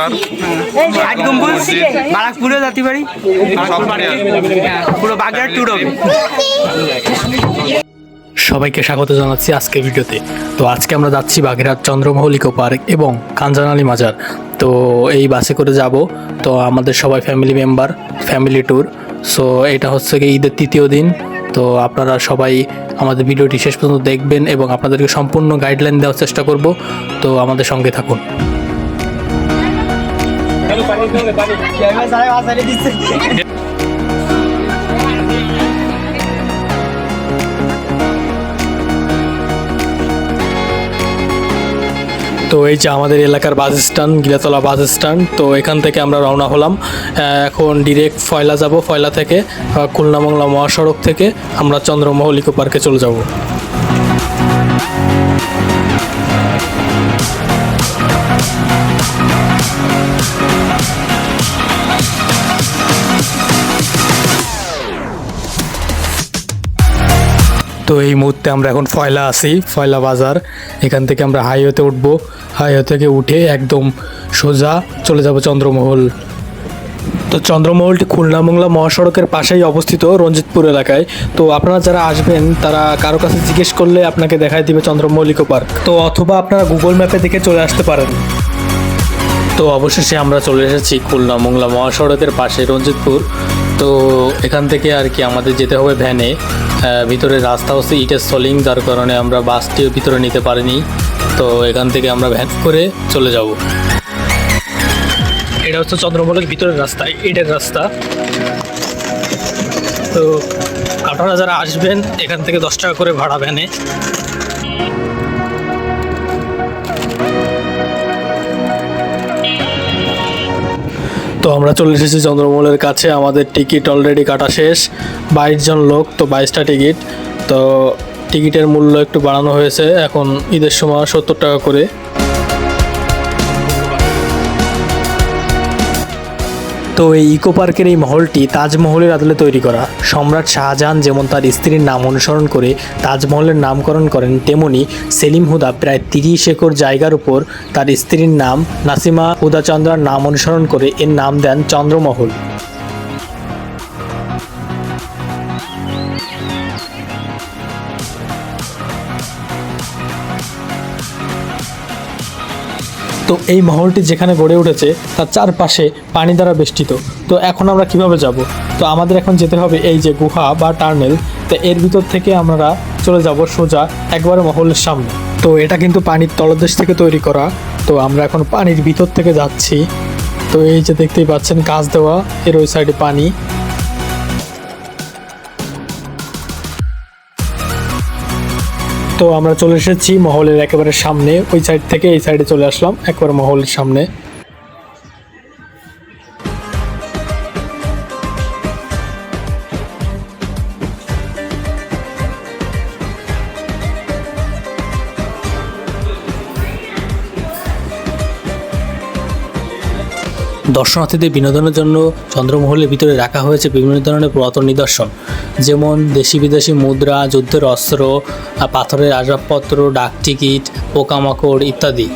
বাজার গম্বুজ বারাকপুরে যাতে পারি সব বাড়ি? হ্যাঁ, পুরো বাগেরহাট ট্যুর হবে সবাইকে স্বাগত জানাচ্ছি আজকের ভিডিওতে। তো আজকে আমরা যাচ্ছি বাগেরহাট চন্দ্রমহল ইকো পার্ক এবং কাঞ্জানালি মাজার। তো এই বাসে করে যাব। তো আমাদের সবাই family member family tour so এটা হচ্ছে কি ঈদের তৃতীয় দিন। তো আপনারা সবাই আমাদের ভিডিওটি শেষ পর্যন্ত দেখবেন এবং আপনাদেরকে সম্পূর্ণ গাইডলাইন দেওয়ার চেষ্টা করব। তো আমাদের সঙ্গে থাকুন। তো এই যে আমাদের এলাকার bus stand, Gilatala bus stand, তো এখান থেকে আমরা রওনা হলাম। এখন ডিরেক্ট ফয়লা যাব, ফয়লা থেকে খুলনা মংলা মহাসড়ক থেকে আমরা চন্দ্রমহল ইকো পার্কে চলে যাব। তো এই মুহূর্তে আমরা এখন ফয়লা আছি, ফয়লা বাজার। এখান থেকে আমরা হাইওয়েতে উঠব। হাইওয়ে থেকে উঠে একদম সোজা চলে যাব চন্দ্রমহল। তো চন্দ্রমহলটি খুলনা মংলা মহাসড়কের পাশেই অবস্থিত রঞ্জিতপুর এলাকায়। তো আপনারা যারা আসবেন, তারা কারও কাছে জিজ্ঞেস করলে আপনাকে দেখাই দিবে চন্দ্রমহল ইকো পার্ক। তো অথবা আপনারা গুগল ম্যাপে দেখে চলে আসতে পারেন। তো অবশেষে আমরা চলে এসেছি খুলনা মংলা মহাসড়কের পাশে রঞ্জিতপুর। তো এখান থেকে আর কি আমাদের যেতে হবে ভ্যানে। ভিতরে রাস্তা হচ্ছে ইটের সলিং, যার কারণে আমরা বাসটিও ভিতরে নিতে পারিনি। তো এখান থেকে আমরা ভ্যান করে চলে যাব। এটা হচ্ছে চন্দ্রমহলের ভিতরের রাস্তা, ইটের রাস্তা। তো আপনারা যারা আসবেন, এখান থেকে দশ টাকা করে ভাড়া ভ্যানে। তো আমরা চলে এসেছি চন্দ্রমহলের কাছে। আমাদের টিকিট অলরেডি কাটা শেষ। বাইশ জন লোক, তো বাইশটা টিকিট। তো টিকিটের মূল্য একটু বাড়ানো হয়েছে। এখন ঈদের সময় সত্তর টাকা করে। তো এই ইকো পার্কের এই মহলটি তাজমহলের আদলে তৈরি করা। সম্রাট শাহজাহান যেমন তার স্ত্রীর নাম অনুসরণ করে তাজমহলের নামকরণ করেন, তেমনি সেলিম হুদা প্রায় তিরিশ একর জায়গার উপর তার স্ত্রীর নাম নাসিমা হুদাচন্দ্রার নাম অনুসরণ করে এর নাম দেন চন্দ্রমহল। তো এই মহলটি যেখানে গড়ে উঠেছে, তার চারপাশে পানি দ্বারা বেষ্টিত। তো এখন আমরা কীভাবে যাব? তো আমাদের এখন যেতে হবে এই যে গুহা বা টার্নেল। তো এর ভিতর থেকে আমরা চলে যাব সোজা একবারে মহলের সামনে। তো এটা কিন্তু পানির তলদেশ থেকে তৈরি করা। তো আমরা এখন পানির ভিতর থেকে যাচ্ছি। তো এই যে দেখতেই পাচ্ছেন, গাছ দেওয়া, এর ওই সাইডে পানি। তো আমরা চলে এসেছি মহলের একেবারে সামনে, ওই সাইড থেকে এই সাইডে চলে আসলাম, একবার মহলের সামনে। দর্শনার্থীদের বিনোদনের জন্য চন্দ্রমহলের ভিতরে রাখা হয়েছে বিভিন্ন ধরনের পুরাতন নিদর্শন। যেমন দেশি বিদেশি মুদ্রা, যুদ্ধের অস্ত্র পাথরের আসবাবপত্র ডাক টিকিট পোকামাকড় ইত্যাদি।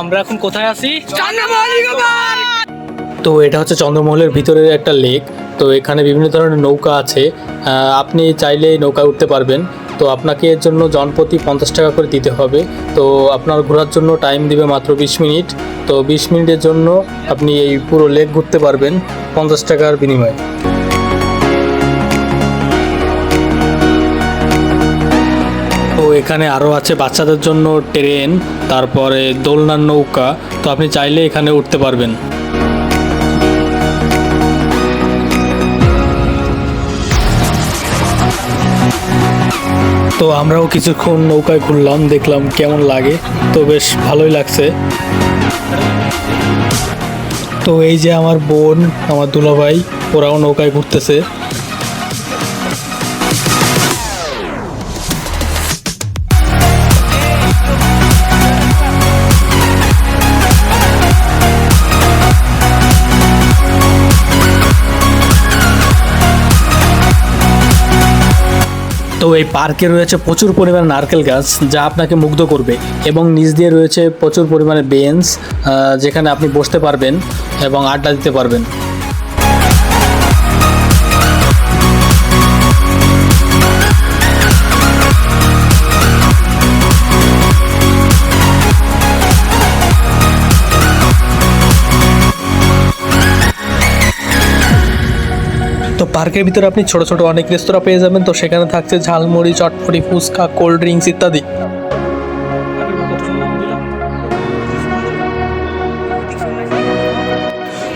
আমরা এখন কোথায় আছি? তো এটা হচ্ছে চন্দ্রমহলের ভিতরের একটা লেক। তো এখানে বিভিন্ন ধরনের নৌকা আছে। আপনি চাইলে নৌকা উঠতে পারবেন। তো আপনাকে এর জন্য জনপ্রতি পঞ্চাশ টাকা করে দিতে হবে। তো আপনার ঘোরার জন্য টাইম দিবে মাত্র বিশ মিনিট। তো বিশ মিনিটের জন্য আপনি এই পুরো লেক ঘুরতে পারবেন পঞ্চাশ টাকার বিনিময়ে। এখানে আরও আছে বাচ্চাদের জন্য ট্রেন, তারপরে দোলনার নৌকা। তো আপনি চাইলে এখানে উঠতে পারবেন। তো আমরাও কিছুক্ষণ নৌকায় ঘুরলাম, দেখলাম কেমন লাগে। তো বেশ ভালোই লাগছে। তো এই যে আমার বোন, আমার দুলাভাই, ওরাও নৌকায় ঘুরতেছে। এই পার্কে রয়েছে প্রচুর পরিমাণে নারকেল গাছ যা আপনাকে মুগ্ধ করবে এবং নিচ দিয়ে রয়েছে প্রচুর পরিমাণে বেঞ্চ যেখানে আপনি বসতে পারবেন এবং আড্ডা দিতে পারবেন। পার্কের ভিতরে আপনি ছোট ছোট অনেক রেস্তোরাঁ পেয়ে যাবেন, তো সেখানে থাকছে ঝালমুড়ি, চটপটি, ফুচকা, কোল্ড ড্রিঙ্কস ইত্যাদি।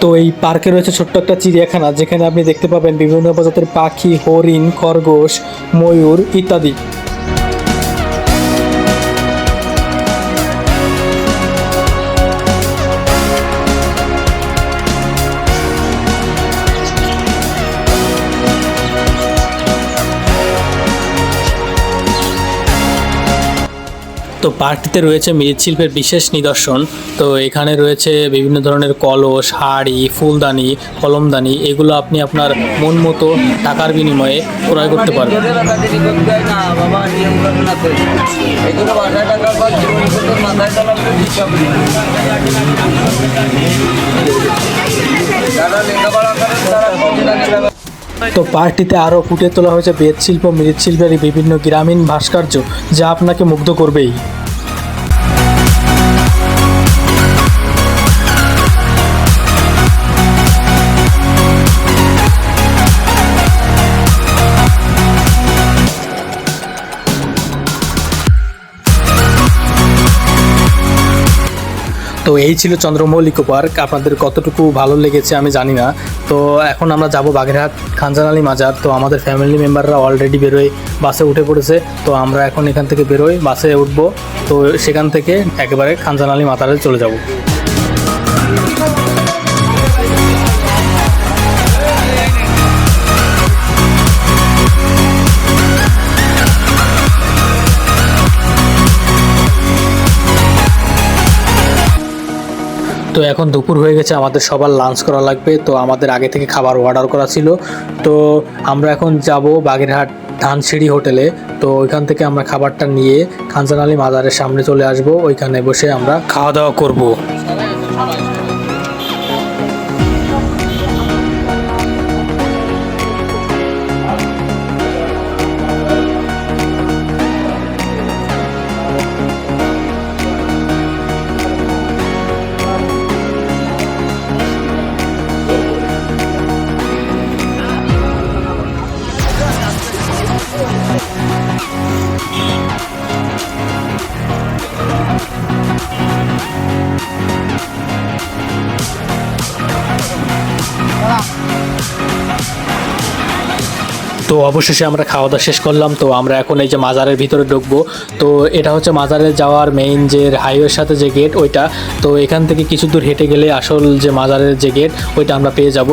তো এই পার্কে রয়েছে ছোট্ট একটা চিড়িয়াখানা, যেখানে আপনি দেখতে পাবেন বিভিন্ন প্রজাতির পাখি, হরিণ, খরগোশ, ময়ূর ইত্যাদি। তো পার্কটিতে রয়েছে মৃৎশিল্পের বিশেষ নিদর্শন। তো এখানে রয়েছে বিভিন্ন ধরনের কলস, হাড়ি, ফুলদানি, কলমদানি, এগুলো আপনি আপনার মন মতো টাকার বিনিময়ে ক্রয় করতে পারবেন। তো পার্কটিতে আরও ফুটিয়ে তোলা হয়েছে বেদশিল্প মৃৎশিল্পের বিভিন্ন গ্রামীণ ভাস্কর্য, যা আপনাকে মুগ্ধ করবেই। তো এই ছিল চন্দ্রমৌল ইকো পার্ক। আপনাদের কতটুকু ভালো লেগেছে আমি জানি না। তো এখন আমরা যাব বাঘেরহাট খানজান আলী মাজার। তো আমাদের ফ্যামিলি মেম্বাররা অলরেডি বেরোয় বাসে উঠে পড়েছে। তো আমরা এখন এখান থেকে বেরোই বাসে উঠবো। তো সেখান থেকে একেবারে খানজান আলী মাতারে চলে যাব। তো এখন দুপুর হয়ে গেছে, আমাদের সবার লাঞ্চ করা লাগবে। তো আমাদের আগে থেকে খাবার অর্ডার করা ছিল। তো আমরা এখন যাব বাগেরহাট ধানসিঁড়ি হোটেলে। তো ওইখান থেকে আমরা খাবারটা নিয়ে খানজান আলী মাজারের সামনে চলে আসব। ওইখানে বসে আমরা খাওয়া দাওয়া করব। তো অবশেষে আমরা খাওয়া দাওয়া শেষ করলাম। তো আমরা এখন এই যে মাজারের ভিতরে ঢুকবো। তো এটা হচ্ছে মাজারে যাওয়ার মেইন যে হাইওয়ের সাথে যে গেট ওইটা। তো এখান থেকে কিছু দূর হেঁটে গেলে আসল যে মাজারের যে গেট ওইটা আমরা পেয়ে যাব।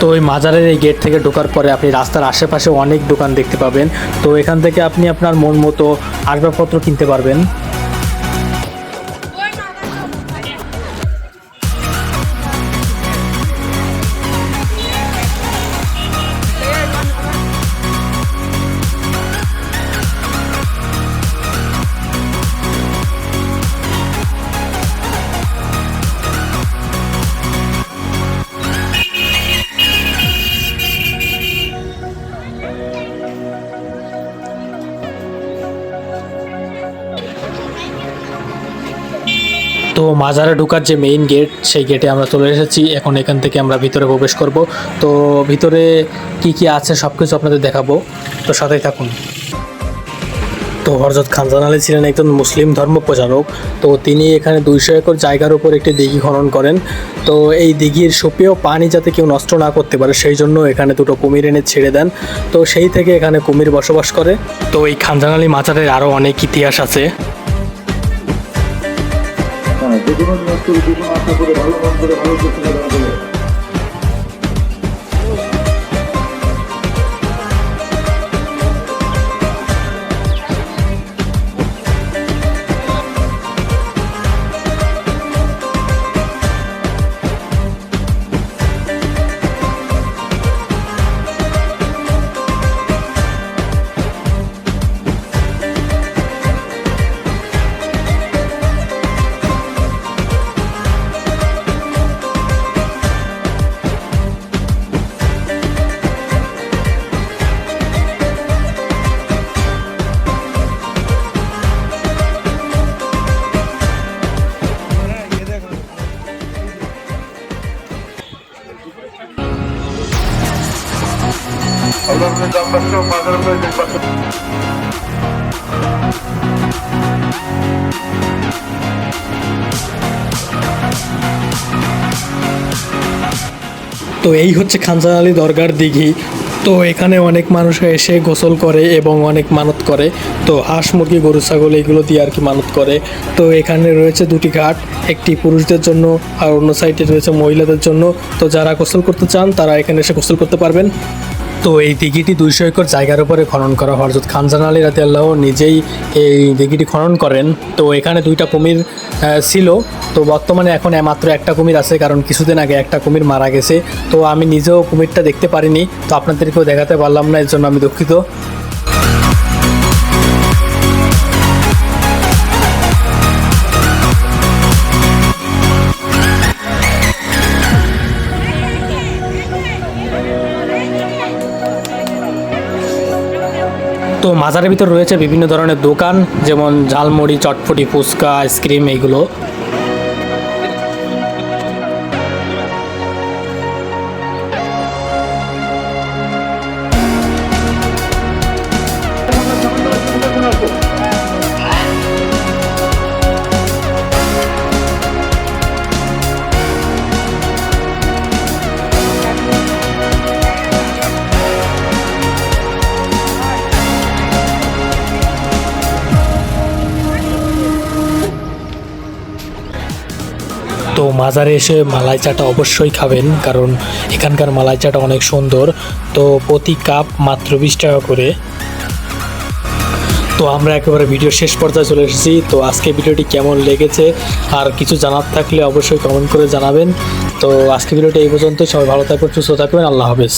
তো ওই মাজারের এই গেট থেকে ঢোকার পরে আপনি রাস্তার আশেপাশে অনেক দোকান দেখতে পাবেন। তো এখান থেকে আপনি আপনার মন মতো আসবাবপত্র কিনতে পারবেন। তো মাজারে ঢোকার যে মেইন গেট সেই গেটে আমরা চলে এসেছি। এখন এখান থেকে আমরা ভিতরে প্রবেশ করব। তো ভিতরে কি কি আছে সব কিছু আপনাদের দেখাবো। তো সাথেই থাকুন। তো হরজত খানজান আলী ছিলেন একজন মুসলিম ধর্ম প্রচারক। তো তিনি এখানে দুইশো একর জায়গার উপর একটি দিঘি খনন করেন। তো এই দিঘির সুপেয় পানি যাতে কেউ নষ্ট না করতে পারে, সেই জন্য এখানে দুটো কুমির এনে ছেড়ে দেন। তো সেই থেকে এখানে কুমির বসবাস করে। তো এই খানজান আলী মাজারের আরও অনেক ইতিহাস আছে। মানে যে কোনো নিয়োগ করে যে কোনো আশা করে ভালো মন করে ভালো করতে তো এই হচ্ছে খানজান আলী দরগার দিঘি। তো এখানে অনেক মানুষ এসে গোসল করে এবং অনেক মানত করে। তো হাঁস, মুরগি, গরু, ছাগল এগুলো দিয়ে আর কি মানত করে। তো এখানে রয়েছে দুটি ঘাট, একটি পুরুষদের জন্য আর অন্য সাইডে রয়েছে মহিলাদের জন্য। তো যারা গোসল করতে চান তারা এখানে এসে গোসল করতে পারবেন। তো এই দিঘিটি দুইশো একর জায়গার উপরে খনন করা হরজত খানজান আলী রাতে আল্লাহ নিজেই এই দিঘিটি খনন করেন। তো এখানে দুইটা কুমির ছিল। তো বর্তমানে এখন মাত্র একটা কুমির আছে, কারণ কিছুদিন আগে একটা কুমির মারা গেছে। তো আমি নিজেও কুমিরটা দেখতে পারিনি। তো আপনাদেরকেও দেখাতে পারলাম না, এর জন্য আমি দুঃখিত। তো মাজারের ভিতর রয়েছে বিভিন্ন ধরনের দোকান যেমন ঝালমুড়ি চটপটি ফুচকা আইসক্রিম এইগুলো। মাজারে এসে মালাই চাটা অবশ্যই খাবেন, কারণ এখানকার মালাই চাটা অনেক সুন্দর। তো প্রতি কাপ মাত্র বিশ টাকা করে। তো আমরা একেবারে ভিডিও শেষ পর্যায়ে চলে এসেছি। তো আজকে ভিডিওটি কেমন লেগেছে আর কিছু জানার থাকলে অবশ্যই কমেন্ট করে জানাবেন। তো আজকে ভিডিওটি এই পর্যন্ত সবাই ভালো থাকবেন সুস্থ থাকবেন আল্লাহ হাফেজ।